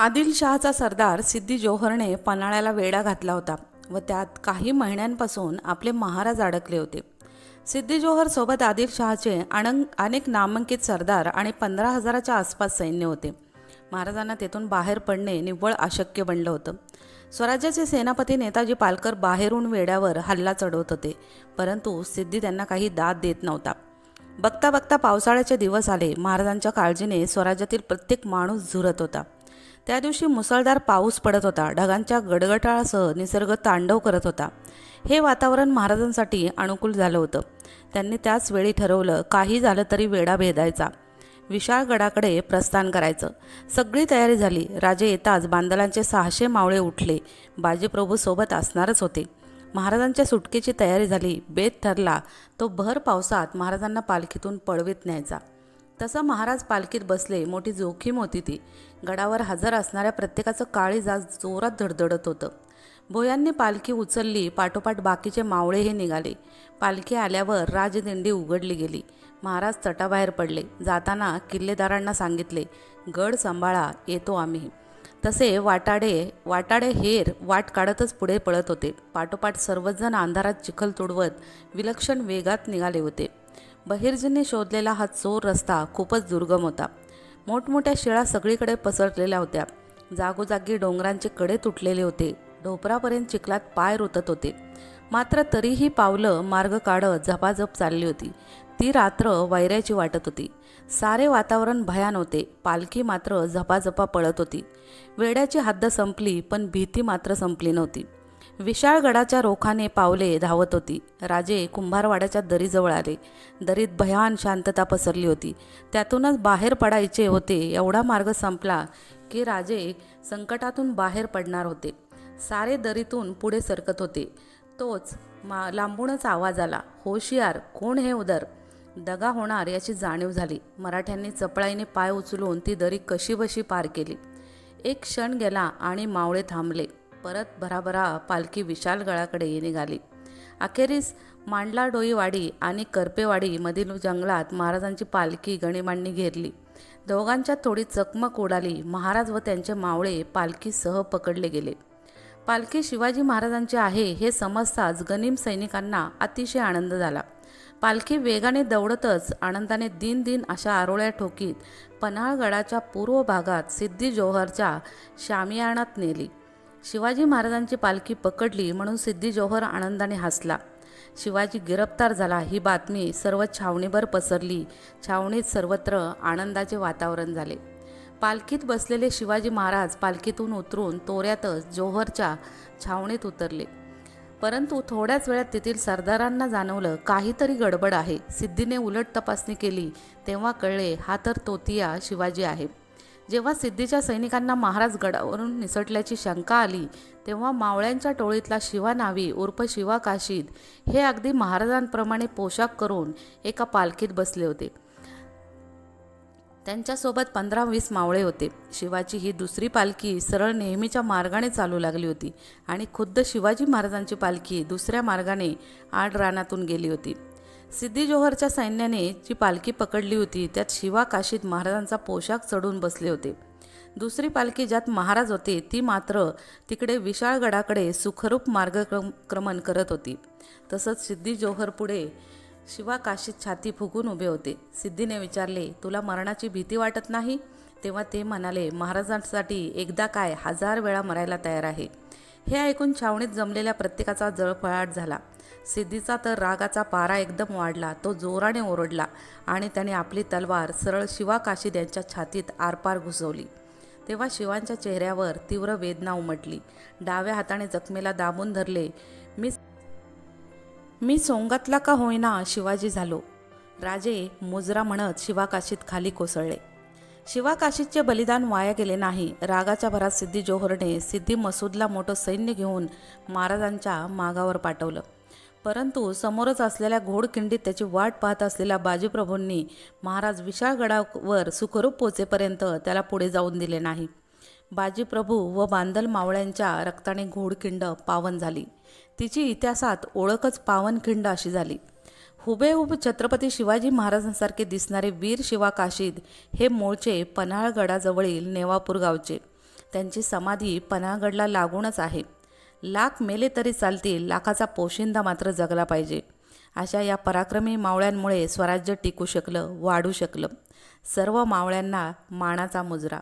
आदिलशहाचा सरदार सिद्दी जोहरने पन्हाळ्याला वेढा घातला होता व त्यात काही महिन्यांपासून आपले महाराज अडकले होते. सिद्दी जोहरसोबत आदिलशहाचे अनंग अनेक नामांकित सरदार आणि पंधरा हजाराच्या आसपास सैन्य होते. महाराजांना तेथून बाहेर पडणे निव्वळ अशक्य बनलं होतं. स्वराज्याचे सेनापती नेताजी पालकर बाहेरून वेड्यावर हल्ला चढवत होते परंतु सिद्धी त्यांना काही दाद देत नव्हता. बघता बघता पावसाळ्याचे दिवस आले महाराजांच्या काळजीने स्वराज्यातील प्रत्येक माणूस झुरत होता. त्या दिवशी मुसळधार पाऊस पडत होता. ढगांच्या गडगटाळासह निसर्ग तांडव करत होता. हे वातावरण महाराजांसाठी अनुकूल झालं होतं. त्यांनी त्याच वेळी ठरवलं काही झालं तरी वेडा भेदायचा. विशाळ गडाकडे प्रस्थान करायचं. सगळी तयारी झाली. राजे येताच बांदलांचे सहाशे मावळे उठले. बाजीप्रभू सोबत असणारच होते. महाराजांच्या सुटकेची तयारी झाली. बेत ठरला तो भर पावसात महाराजांना पालखीतून पळवीत न्यायचा. तसं महाराज पालखीत बसले मोठी जोखीम होती ती. गडावर हजर असणाऱ्या प्रत्येकाचं काळी जाज जोरात धडधडत होतं. भोयांनी पालखी उचलली पाठोपाठ बाकीचे मावळे हे निघाले. पालखी आल्यावर राजदिंडी उघडली गेली. महाराज तटाबाहेर पडले. जाताना किल्लेदारांना सांगितले गड सांभाळा येतो आम्ही. तसे वाटाडे वाटाडे हेर वाट काढतच पुढे पळत होते. पाठोपाठ सर्वजण अंधारात चिखल तुडवत विलक्षण वेगात निघाले होते. बहिर्जींनी शोधलेला हा चोर रस्ता खूपच दुर्गम होता. मोठमोठ्या शिळा सगळीकडे पसरलेल्या होत्या. जागोजागी डोंगरांचे कडे तुटलेले होते. ढोपरापर्यंत चिखलात पाय रुतत होते. मात्र तरीही पावलं मार्ग काढत झपाझप चालली होती. ती रात्र वैऱ्याची वाटत होती. सारे वातावरण भयान होते. पालखी मात्र झपाझपा पळत होती. वेड्याची हद्द संपली पण भीती मात्र संपली नव्हती. विशाळगडाच्या रोखाने पावले धावत होती. राजे कुंभारवाड्याच्या दरीजवळ आले. दरीत भयान शांतता पसरली होती. त्यातूनच बाहेर पडायचे होते एवढा मार्ग संपला की राजे संकटातून बाहेर पडणार होते. सारे दरीतून पुढे सरकत होते. तोच मा लांबूनच आवाज आला. होशियार कोण हे उदर? दगा होणार याची जाणीव झाली. मराठ्यांनी चपळाईने पाय उचलून ती दरी कशीबशी पार केली. एक क्षण गेला आणि मावळे थांबले. परत भराभरा पालखी विशाल गळाकडे निघाली. अखेरीस मांडला डोईवाडी आणि करपेवाडीमधील जंगलात महाराजांची पालखी गणिमांनी घेरली. दोघांच्या थोडी चकमक उडाली. महाराज व त्यांचे मावळे पालखीसह पकडले गेले. पालखी शिवाजी महाराजांची आहे हे समजताच गनिम सैनिकांना अतिशय आनंद झाला. पालखी वेगाने दौडतच आनंदाने दिन दिन अशा आरोळ्या ठोकीत पन्हाळगडाच्या पूर्व भागात सिद्धी जोहरच्या शामियाणात नेली. शिवाजी महाराजांची पालखी पकडली म्हणून सिद्धी जोहर आनंदाने हसला. शिवाजी गिरफ्तार झाला ही बातमी सर्व छावणीभर पसरली. छावणीत सर्वत्र आनंदाचे वातावरण झाले. पालखीत बसलेले शिवाजी महाराज पालखीतून उतरून तोऱ्यातच जोहरच्या छावणीत उतरले. परंतु थोड्याच वेळात तेथील सरदारांना जाणवलं काहीतरी गडबड आहे. सिद्धीने उलट तपासणी केली तेव्हा कळले हा तर तोतिया शिवाजी आहे. जेव्हा सिद्धीच्या सैनिकांना महाराज गडावरून निसटल्याची शंका आली तेव्हा मावळ्यांच्या टोळीतला शिवा नावी उर्फ शिवा काशीद हे अगदी महाराजांप्रमाणे पोशाख करून एका पालखीत बसले होते. त्यांच्यासोबत पंधरा वीस मावळे होते. शिवाची ही दुसरी पालखी सरळ नेहमीच्या मार्गाने चालू लागली होती आणि खुद्द शिवाजी महाराजांची पालखी दुसऱ्या मार्गाने आड रानातून गेली होती. सिद्धी जोहरच्या सैन्याने जी पालखी पकडली होती त्यात शिवा काशीत महाराजांचा पोशाख चढून बसले होते. दुसरी पालखी ज्यात महाराज होते ती मात्र तिकडे विशाळगडाकडे सुखरूप मार्गक्रमण करत होती. तसंच सिद्धी जोहर पुढे शिवा काशीत छाती फुगून उभे होते. सिद्धीने विचारले तुला मरणाची भीती वाटत नाही? तेव्हा ते म्हणाले महाराजांसाठी एकदा काय हजार वेळा मरायला तयार आहे. हे ऐकून छावणीत जमलेल्या प्रत्येकाचा जळफळाट झाला. सिद्धीचा तर रागाचा पारा एकदम वाढला तो जोराने ओरडला आणि त्याने आपली तलवार सरळ शिवा काशीद यांच्या छातीत आरपार घुसवली. तेव्हा शिवांच्या चेहऱ्यावर तीव्र वेदना उमटली. डाव्या हाताने जखमेला दाबून धरले मी मी सोंगातला का होईना शिवाजी झालो राजे मुजरा म्हणत शिवाकाशीत खाली कोसळले. शिवाकाशीचे बलिदान वाया गेले नाही. रागाच्या भरात सिद्धी जोहरने सिद्धी मसूदला मोठं सैन्य घेऊन महाराजांच्या मागावर पाठवलं. परंतु समोरच असलेल्या घोडखिंडीत त्याची वाट पाहत असलेल्या बाजीप्रभूंनी महाराज विशाळगडावर सुखरूप पोचेपर्यंत त्याला पुढे जाऊन दिले नाही. बाजीप्रभू व बांदल मावळ्यांच्या रक्ताने घोडखिंड पावन झाली. तिची इतिहासात ओळखच पावनखिंड अशी झाली. हुबेहूब छत्रपती शिवाजी महाराजांसारखे दिसणारे वीर शिवा काशीद हे मूळचे पन्हाळगडाजवळील नेवापूर गावचे. त्यांची समाधी पन्हाळगडला लागूनच आहे. लाख मेले तरी चालतील लाखाचा पोशिंदा मात्र जगला पाहिजे. अशा या पराक्रमी मावळ्यांमुळे स्वराज्य टिकू शकलं वाढू शकलं. सर्व मावळ्यांना मानाचा मुजरा.